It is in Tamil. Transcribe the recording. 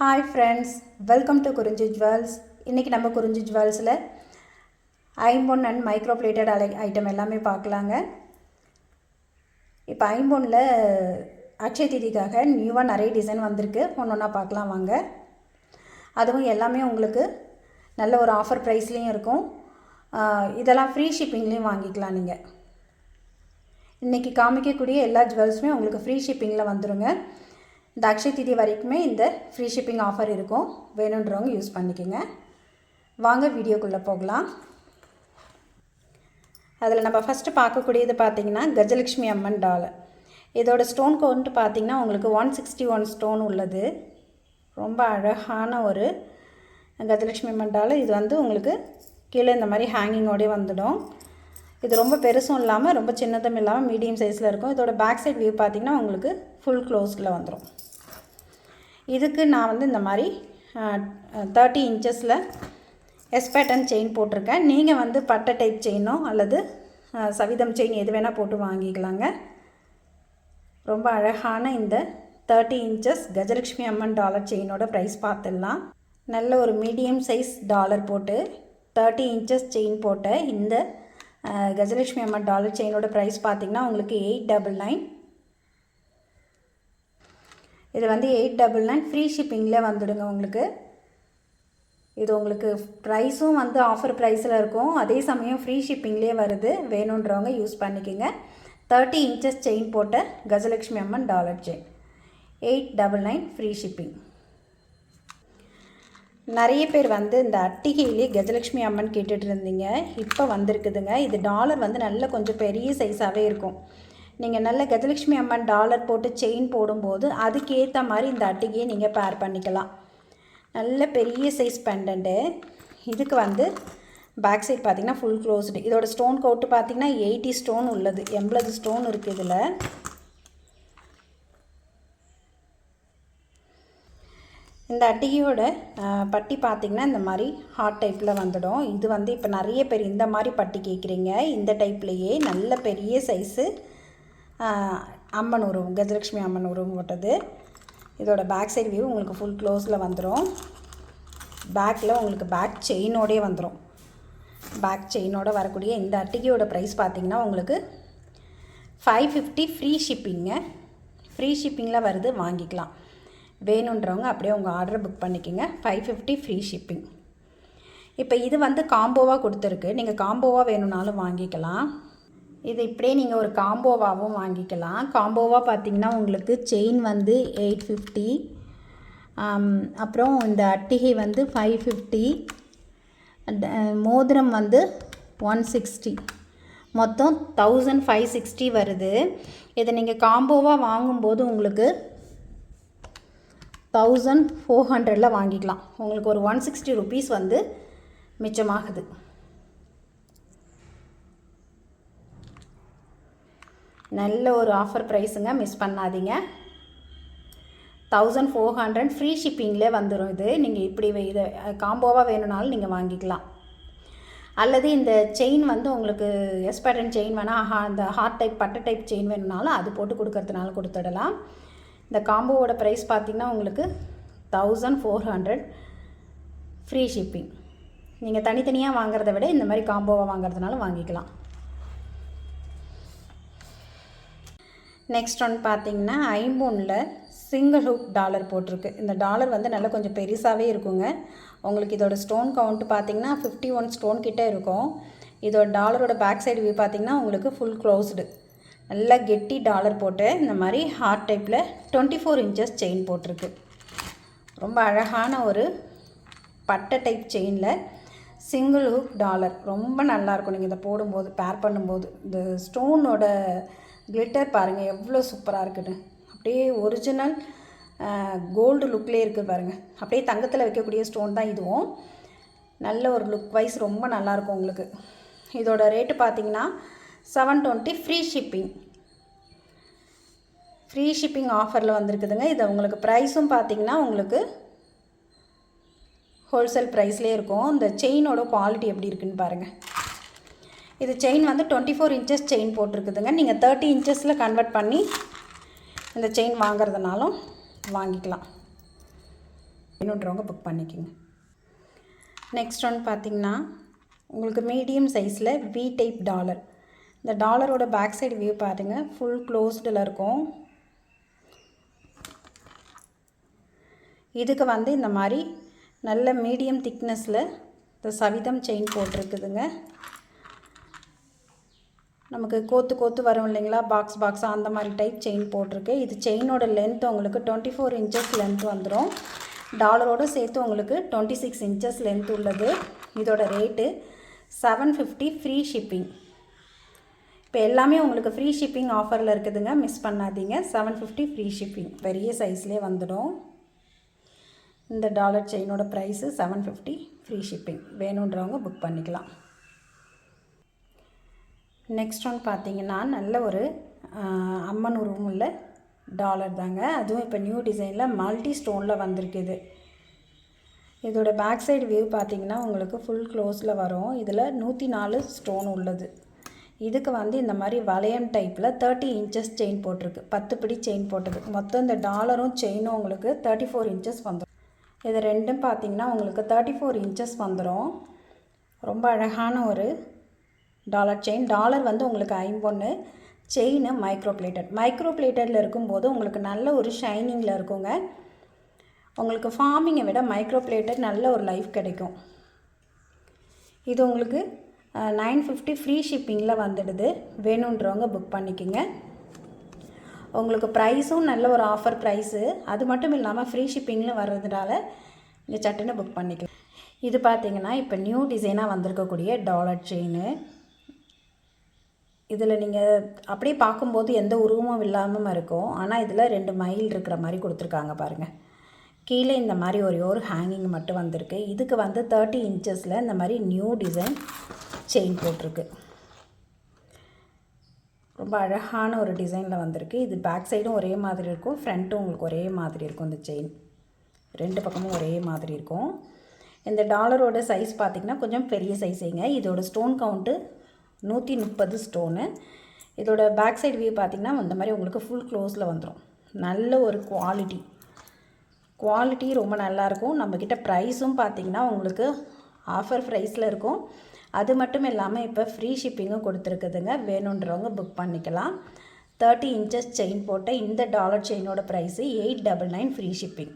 Hi friends welcome to Kurinji jewels இன்றைக்கி நம்ம குறிஞ்சி ஜுவல்ஸில் ஐம்பொன் அண்ட் மைக்ரோ பிளேட்டட் அலை ஐட்டம் எல்லாமே பார்க்கலாங்க. இப்போ ஐம்பொனில் அக்ஷய தீதிக்காக நியூவாக நிறைய டிசைன் வந்திருக்கு. ஒன்று ஒன்றா பார்க்கலாம் வாங்க. அதுவும் எல்லாமே உங்களுக்கு நல்ல ஒரு ஆஃபர் ப்ரைஸ்லேயும் இருக்கும். இதெல்லாம் ஃப்ரீ ஷிப்பிங்லேயும் வாங்கிக்கலாம் நீங்கள் இன்றைக்கி காமிக்கக்கூடிய எல்லா ஜுவல்ஸுமே உங்களுக்கு ஃப்ரீ ஷிப்பிங்கில் வந்துடுங்க இந்த அக்ஷய திதி வரைக்குமே இந்த ஃப்ரீ ஷிப்பிங் ஆஃபர் இருக்கும். வேணுன்றவங்க யூஸ் பண்ணிக்கோங்க. வாங்க வீடியோக்குள்ளே போகலாம். அதில் நம்ம ஃபஸ்ட்டு பார்க்கக்கூடியது பார்த்திங்கன்னா கஜலக்ஷ்மி அம்மன் டாலர் இதோட ஸ்டோன் கவுண்ட் பார்த்திங்கன்னா உங்களுக்கு ஒன் சிக்ஸ்டி ஒன் ஸ்டோன் உள்ளது. ரொம்ப அழகான ஒரு கஜலக்ஷ்மி அம்மன் டாலர் இது வந்து உங்களுக்கு கீழே இந்த மாதிரி ஹேங்கிங்கோடே வந்துடும். இது ரொம்ப பெருசும் இல்லாமல் ரொம்ப சின்னதும் இல்லாமல் மீடியம் சைஸில் இருக்கும். இதோட பேக் சைட் வியூ பார்த்திங்கன்னா உங்களுக்கு ஃபுல் க்ளோஸில் வந்துடும் இதுக்கு நான் வந்து இந்த மாதிரி தேர்ட்டி இன்ச்சஸில் எஸ் பேட்டர்ன் செயின் போட்டிருக்கேன். நீங்கள் வந்து பட்டை டைப் செயினோ அல்லது சவிதம் செயின் எது வேணால் போட்டு வாங்கிக்கலாங்க. ரொம்ப அழகான இந்த thirty inches Gajalakshmi Amman dollar செயினோட price பார்த்துடலாம். நல்ல ஒரு மீடியம் சைஸ் டாலர் போட்டு தேர்ட்டி இன்ச்சஸ் செயின் போட்ட இந்த கஜலட்சுமி அம்மன் டாலர் செயினோட ப்ரைஸ் பார்த்திங்கன்னா உங்களுக்கு எயிட் டபுள் நைன் இது வந்து எயிட் டபுள் நைன் ஃப்ரீ ஷிப்பிங்கில் வந்துடுங்க உங்களுக்கு. இது உங்களுக்கு ப்ரைஸும் வந்து ஆஃபர் ப்ரைஸில் இருக்கும். அதே சமயம் ஃப்ரீ ஷிப்பிங்லேயே வருது. வேணுன்றவங்க யூஸ் பண்ணிக்கோங்க. தேர்ட்டி இன்ச்சஸ் செயின் போட்ட Gajalakshmi Amman dollar chain eight double nine free shipping நிறைய பேர் வந்து இந்த அட்டிகையிலே கஜலக்ஷ்மி அம்மன் கேட்டுட்டு இருந்தீங்க. இப்போ வந்திருக்குதுங்க. இது டாலர் வந்து நல்ல கொஞ்சம் பெரிய சைஸாகவே இருக்கும். நீங்கள் நல்ல கஜலட்சுமி அம்மன் டாலர் போட்டு செயின் போடும்போது அதுக்கேற்ற மாதிரி இந்த அட்டிகையை நீங்கள் பேர் பண்ணிக்கலாம். நல்ல பெரிய சைஸ் பெண்டன்ட்டு இதுக்கு வந்து பேக் சைடு பார்த்திங்கன்னா ஃபுல் க்ளோஸ்டு இதோட ஸ்டோன் கோட்டு பார்த்தீங்கன்னா எயிட்டி ஸ்டோன் உள்ளது. எண்பது ஸ்டோன் இருக்குது இதில். இந்த அட்டிகையோட பட்டி பார்த்திங்கன்னா இந்த மாதிரி ஹார்ட் டைப்பில் வந்துடும். இது வந்து இப்போ நிறைய பேர் இந்த மாதிரி பட்டி கேட்குறீங்க இந்த டைப்லேயே நல்ல பெரிய சைஸு அம்மன் உருவம் கஜலக்ஷ்மி அம்மன் உருவம் போட்டது. இதோட பேக் சைடு வியூ உங்களுக்கு ஃபுல் க்ளோஸில் வந்துடும் பேக்கில் உங்களுக்கு பேக் செயினோடே வந்துடும் பேக் செயினோட வரக்கூடிய இந்த அட்டிகையோட ப்ரைஸ் பார்த்தீங்கன்னா உங்களுக்கு ஃபைவ் ஃபிஃப்டி ஃப்ரீ ஷிப்பிங்க ஃப்ரீ ஷிப்பிங்கில் வருது வாங்கிக்கலாம். வேணுன்றவங்க அப்படியே உங்கள் ஆர்டர் புக் பண்ணிக்கோங்க. ஃபைவ் ஃபிஃப்டி ஃப்ரீ ஷிப்பிங் இப்போ இது வந்து காம்போவாக கொடுத்துருக்கு. நீங்கள் காம்போவாக வேணும்னாலும் வாங்கிக்கலாம். இது இப்படியே நீங்கள் ஒரு காம்போவாகவும் வாங்கிக்கலாம். காம்போவாக பார்த்தீங்கன்னா உங்களுக்கு செயின் வந்து எயிட் ஃபிஃப்டி அப்புறம் இந்த அட்டிகை வந்து ஃபைவ் ஃபிஃப்டி மோதிரம் வந்து ஒன் சிக்ஸ்டி மொத்தம் தௌசண்ட் ஃபைவ் சிக்ஸ்டி வருது. இதை நீங்கள் காம்போவாக வாங்கும்போது உங்களுக்கு தௌசண்ட் ஃபோர் ஹண்ட்ரடில் வாங்கிக்கலாம். உங்களுக்கு ஒரு ஒன் சிக்ஸ்டி ருபீஸ் வந்து மிச்சமாகுது. நல்ல ஒரு ஆஃபர் ப்ரைஸுங்க மிஸ் பண்ணாதீங்க. தௌசண்ட் ஃபோர் ஹண்ட்ரட் ஃப்ரீ ஷிப்பிங்லேயே வந்துடும் இது. நீங்கள் இப்படி வே- காம்போவாக வேணும்னாலும் நீங்கள் வாங்கிக்கலாம். அல்லது இந்த செயின் வந்து உங்களுக்கு எஸ் பேட்டர்ன் செயின் வேணால் ஹா இந்த ஹார்ட் டைப் பட்டை டைப் செயின் வேணும்னாலும் அது போட்டு கொடுக்கறதுனால கொடுத்துடலாம். இந்த காம்போவோட ப்ரைஸ் பார்த்தீங்கன்னா உங்களுக்கு thousand four hundred free shipping நீங்கள் தனித்தனியாக வாங்குறத விட இந்த மாதிரி காம்போவாக வாங்குறதுனால வாங்கிக்கலாம். நெக்ஸ்ட் ஒன் பார்த்தீங்கன்னா ஐம்பூனில் சிங்கிள் ஹுக் டாலர் போட்டிருக்கு. இந்த டாலர் வந்து நல்லா கொஞ்சம் பெருசாகவே இருக்குங்க. உங்களுக்கு இதோட ஸ்டோன் கவுண்ட் பார்த்தீங்கன்னா ஃபிஃப்டி ஒன் ஸ்டோன் கிட்டே இருக்கும். இதோட டாலரோட பேக் சைடு வியூ பார்த்தீங்கன்னா உங்களுக்கு ஃபுல் க்ளோஸ்டு நல்லா கெட்டி டாலர் போட்டு இந்த மாதிரி ஹார்ட் டைப்பில் டுவெண்ட்டி ஃபோர் இன்ச்சஸ் செயின் போட்டிருக்கு. ரொம்ப அழகான ஒரு பட்டை டைப் செயினில் சிங்கிள் ஹுக் டாலர் ரொம்ப நல்லாயிருக்கும். நீங்கள் இதை போடும்போது பேர் பண்ணும்போது இந்த ஸ்டோனோட கிளிட்டர் பாருங்கள் எவ்வளோ சூப்பராக இருக்குன்னு. அப்படியே ஒரிஜினல் கோல்டு லுக்லேயே இருக்குது பாருங்கள் அப்படியே தங்கத்தில் வைக்கக்கூடிய ஸ்டோன் தான் இதுவும். நல்ல ஒரு லுக் வைஸ் ரொம்ப நல்லாயிருக்கும் உங்களுக்கு. இதோட ரேட்டு பார்த்தீங்கன்னா seven twenty free shipping free shipping ஆஃபரில் வந்திருக்குதுங்க. இது உங்களுக்கு ப்ரைஸும் பார்த்தீங்கன்னா உங்களுக்கு ஹோல்சேல் ப்ரைஸ்லேயே இருக்கும். இந்த செயினோட குவாலிட்டி எப்படி இருக்குன்னு பாருங்கள் இது செயின் வந்து டுவெண்ட்டி ஃபோர் இன்ச்சஸ் செயின் போட்டிருக்குதுங்க. நீங்கள் தேர்ட்டி இன்ச்சஸில் கன்வெர்ட் பண்ணி இந்த செயின் வாங்குறதுனாலும் வாங்கிக்கலாம். வேணுன்றவங்க புக் பண்ணிக்கோங்க. நெக்ஸ்ட் ஒன் பார்த்தீங்கன்னா உங்களுக்கு மீடியம் சைஸில் வி டைப் டாலர் இந்த டாலரோட பேக் சைடு வியூ பாருங்கள் ஃபுல் க்ளோஸ்டில் இருக்கும். இதுக்கு வந்து இந்த மாதிரி நல்ல மீடியம் திக்னஸில் இந்த சவிதம் செயின் போட்டிருக்குதுங்க. நமக்கு கோத்து கோத்து வரும் இல்லைங்களா? பாக்ஸ் பாக்ஸாக அந்த மாதிரி டைப் செயின் போட்டிருக்கு. இது செயினோட லென்த் உங்களுக்கு டுவெண்ட்டி ஃபோர் இன்ச்சஸ் லென்த் வந்துடும் டாலரோடு சேர்த்து உங்களுக்கு டுவெண்ட்டி சிக்ஸ் இன்ச்சஸ் லென்த் உள்ளது. இதோட rate seven fifty free shipping இப்போ எல்லாமே உங்களுக்கு ஃப்ரீ ஷிப்பிங் ஆஃபரில் இருக்குதுங்க. மிஸ் பண்ணாதீங்க. செவன் ஃபிஃப்டி ஃப்ரீ ஷிப்பிங் பெரிய சைஸ்லேயே வந்துடும். இந்த dollar செயினோட price seven fifty free shipping வேணுன்றவங்க புக் பண்ணிக்கலாம். நெக்ஸ்ட் ஒன் பார்த்தீங்கன்னா நல்ல ஒரு அம்மன் உருவம் உள்ள டாலர் தாங்க. அதுவும் இப்போ நியூ டிசைனில் மல்டி ஸ்டோனில் வந்திருக்குது. இதோட பேக் சைடு வியூ பார்த்தீங்கன்னா உங்களுக்கு ஃபுல் க்ளோஸில் வரும். இதில் நூற்றி நாலு ஸ்டோன் உள்ளது. இதுக்கு வந்து இந்த மாதிரி வளையம் டைப்பில் தேர்ட்டி இன்ச்சஸ் செயின் போட்டிருக்கு. பத்து பிடி செயின் போட்டது. மொத்தம் இந்த டாலரும் செயினும் உங்களுக்கு தேர்ட்டி ஃபோர் இன்ச்சஸ் வந்துடும் இது ரெண்டும் பார்த்தீங்கன்னா உங்களுக்கு தேர்ட்டி ஃபோர் இன்ச்சஸ் வந்துடும் ரொம்ப அழகான ஒரு டாலர் செயின் டாலர் வந்து உங்களுக்கு ஐம்பொன்று செயின் மைக்ரோ பிளேட்டட் மைக்ரோ பிளேட்டடில் இருக்கும்போது உங்களுக்கு நல்ல ஒரு ஷைனிங்கில் இருக்குங்க. உங்களுக்கு ஃபார்மிங்கை விட மைக்ரோ பிளேட்டட் நல்ல ஒரு லைஃப் கிடைக்கும். இது உங்களுக்கு நைன் ஃபிஃப்டி ஃப்ரீ ஷிப்பிங்கில் வந்துடுது. வேணுன்றவங்க புக் பண்ணிக்கோங்க. உங்களுக்கு ப்ரைஸும் நல்ல ஒரு ஆஃபர் ப்ரைஸு அது மட்டும் இல்லாமல் ஃப்ரீ ஷிப்பிங்கில் வர்றதுனால இந்த சட்டுன்னு புக் பண்ணிக்கலாம் இது பார்த்தீங்கன்னா இப்போ நியூ டிசைனாக வந்திருக்கக்கூடிய டாலர் செயின் இதில் நீங்கள் அப்படியே பார்க்கும்போது எந்த உருவமும் இல்லாமல் இருக்கும். ஆனால் இதில் ரெண்டு மைல் இருக்கிற மாதிரி கொடுத்துருக்காங்க பாருங்கள் கீழே இந்த மாதிரி ஒரே ஒரு ஹேங்கிங் மட்டும் வந்திருக்கு. இதுக்கு வந்து தேர்ட்டி இன்ச்சஸில் இந்த மாதிரி நியூ டிசைன் செயின் போட்டிருக்கு. ரொம்ப அழகான ஒரு டிசைனில் வந்திருக்கு. இது பேக் சைடும் ஒரே மாதிரி இருக்கும். ஃப்ரண்ட்டும் உங்களுக்கு ஒரே மாதிரி இருக்கும் இந்த செயின் ரெண்டு பக்கமும் ஒரே மாதிரி இருக்கும். இந்த டாலரோட சைஸ் பார்த்திங்கன்னா கொஞ்சம் பெரிய சைஸுங்க இதோட ஸ்டோன் கவுண்ட்டு நூற்றி முப்பது ஸ்டோனு இதோட பேக் சைடு வியூ பார்த்திங்கன்னா இந்த மாதிரி உங்களுக்கு ஃபுல் க்ளோஸில் வந்துடும் நல்ல ஒரு குவாலிட்டி குவாலிட்டி ரொம்ப நல்லாயிருக்கும் நம்மக்கிட்ட ப்ரைஸும் பார்த்திங்கன்னா உங்களுக்கு ஆஃபர் ப்ரைஸில் இருக்கும். அது மட்டும் இல்லாமல் இப்போ ஃப்ரீ ஷிப்பிங்கும் கொடுத்துருக்குதுங்க. வேணுன்றவங்க புக் பண்ணிக்கலாம். தேர்ட்டி இன்ச்சஸ் செயின் போட்ட இந்த dollar செயினோட price eight double nine free shipping